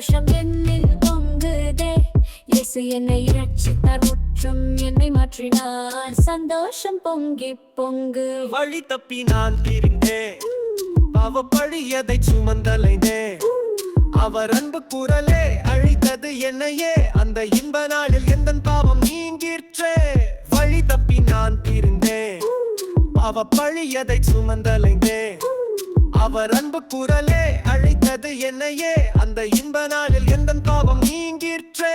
சந்தோஷம் என்னில் பொங்குதே. இயேசு என்னை இரட்சித்தார் முற்றும் என்னை மாற்றினார். சந்தோஷம் பொங்கி பொங்கு. வழி தப்பி நான் பிரிந்தேன். அவ பழியதை சுமந்தலைனே அவர் அன்பு குரலே அழித்தது என்னையே. அந்த இன்ப நாளில் எந்த பாவம் நீங்கிற்றே. வழி தப்பி நான் பிரிந்தேன். அவ பழியதை சுமந்தலைந்தே. அவர் அன்பு குரலே அழைத்தது என்னையே. அந்த இன்ப நாளில் எந்த பாவம் நீங்கிற்றே?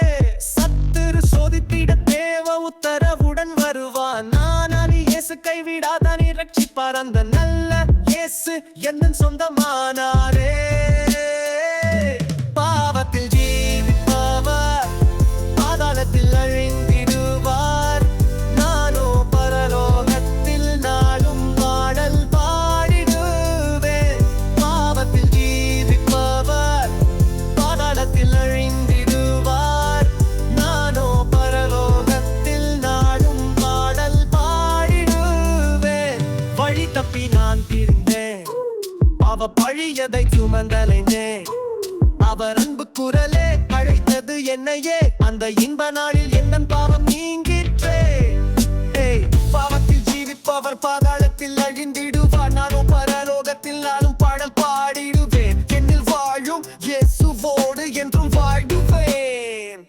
சத்துரு சோதித்திட தேவ உத்தரவுடன் வருவான் நான் அணி இயேசு கைவிடாத நீ ரட்சிப்பார் அந்த நல்ல இயேசு எந்த சொந்தமானாரே. அவ பழியதை சுமந்தலைனேன் அவர் அன்பு குரலே அழைத்தது என்னையே. அந்த இன்ப நாளில் என்ன பாவம் நீங்கிற்றே. பாவத்தில் ஜீவிப்பவர் பாதாளத்தில் அழிந்திடுவார். நானும் பரலோகத்தில் நானும் பாடல் பாடிடுவேன். என்னில் வாழும் இயேசுவோடு என்றும் வாழ்டுவேன்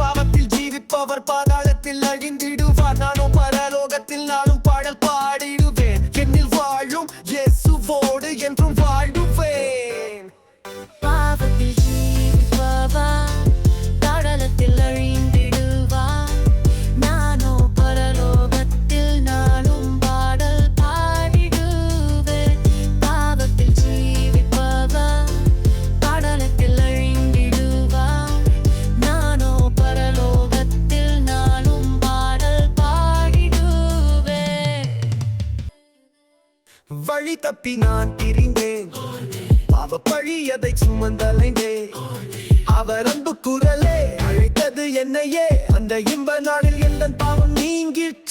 பாவத்தில் ஜீவிப்பவர் பாதாளத்தில் அழிந்திடுவார். நானும் பர பழி தப்பி நான் திரிந்தேன். பாவ பழியதை சுமந்தலைந்தே. அவர் அன்பு குரலே அழைத்தது என்னையே. அந்த இன்ப நாளில் எந்த பாவம் நீங்கிட்டு